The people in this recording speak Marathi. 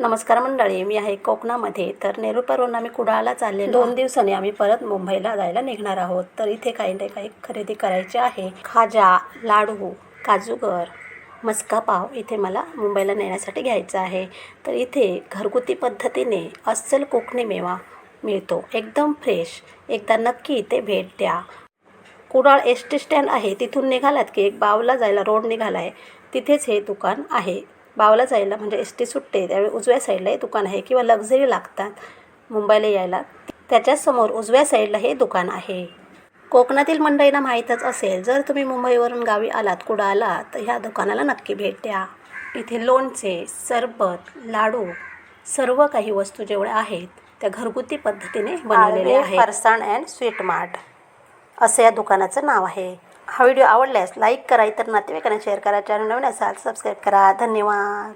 नमस्कार मंडळी मी आहे कोकणामध्ये. तर नेरूळपारवरून आम्ही कुडाळला चालले दोन दिवसांनी आम्ही परत मुंबईला जायला निघणार आहोत. तर इथे काही ना काही खरेदी करायची आहे. खाजा लाडू काजूगर मस्का पाव इथे मला मुंबईला नेण्यासाठी घ्यायचं आहे. तर इथे घरगुती पद्धतीने अस्सल कोकणी मेवा मिळतो. एकदम फ्रेश एकदा नक्की इथे भेट द्या. कुडाळ एस टी स्टँड आहे. तिथून निघालात की एक बावला जायला रोड निघाला आहे तिथेच हे दुकान आहे. बावला जायला म्हणजे एस टी सुटते त्यावेळी उजव्या साईडला हे दुकान आहे किंवा लक्झरी लागतात मुंबईला यायला. त्याच्यासमोर उजव्या साईडला हे दुकान आहे. कोकणातील मंडळींना माहीतच असेल जर तुम्ही मुंबईवरून गावी आलात कुडाळला तर ह्या दुकानाला नक्की भेट द्या. इथे लोणचे सरबत लाडू सर्व काही वस्तू जेवढ्या आहेत त्या घरगुती पद्धतीने बनवलेल्या आहेत. फरसाण अँड स्वीट मार्ट असं या दुकानाचं नाव आहे. हा व्हिडिओ आवडल्यास लाईक करा इतर नातेवाईकांना शेअर करा चॅनल नवीन असाल सबस्क्राईब करा. धन्यवाद.